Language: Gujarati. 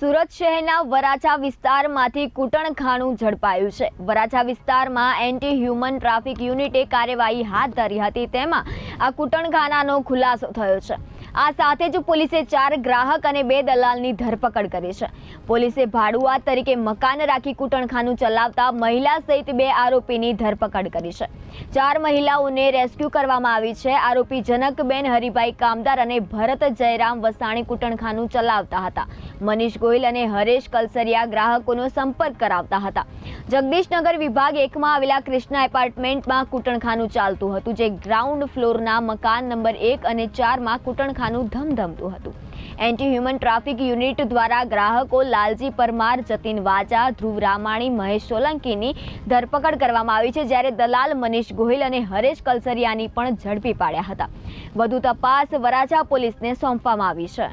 સુરત શહેરના વરાછા વિસ્તારમાંથી કૂટણખાણું ઝડપાયું છે. વરાછા વિસ્તારમાં એન્ટી હ્યુમન ટ્રાફિક યુનિટે કાર્યવાહી હાથ ધરી હતી. તેમાં આ કૂટણખાનાનો ખુલાસો થયો છે. આ સાથે જ પોલીસે ચાર ગ્રાહક અને બે દલાલની ધરપકડ કરી છે. પોલીસે ભાડુઆત તરીકે મકાન રાખી કૂટણખાનું ચલાવતા મહિલા સહિત બે આરોપીની ધરપકડ કરી છે. ચાર મહિલાઓને રેસ્ક્યુ કરવામાં આવી છે. આરોપી જનકબેન, હરિભાઈ કામદાર અને ભરત જયરામ વસાણી કૂટણખાનું ચલાવતા હતા. મનીષ ગોયલ અને હરેશ કલસરિયા ગ્રાહકોનો સંપર્ક કરાવતા હતા. જગદીશનગર વિભાગ એકમાં આવેલા કૃષ્ણા એપાર્ટમેન્ટમાં કૂટણખાનું ચાલતું હતું, જે ગ્રાઉન્ડ ફ્લોરના મકાન નંબર એક અને ચારમાં કૂટણખાનું ધમધમતું હતું. એન્ટી હ્યુમન ટ્રાફિક યુનિટ દ્વારા ગ્રાહકો લાલજી પરમાર, જતીન વાજા, ધ્રુવ રામાણી, મહેશ સોલંકીની ધરપકડ કરવામાં આવી છે, જ્યારે દલાલ મનીષ ગોહિલ અને હરેશ કલસરિયાની પણ ઝડપી પાડ્યા હતા. વધુ તપાસ વરાછા પોલીસને સોંપવામાં આવી છે.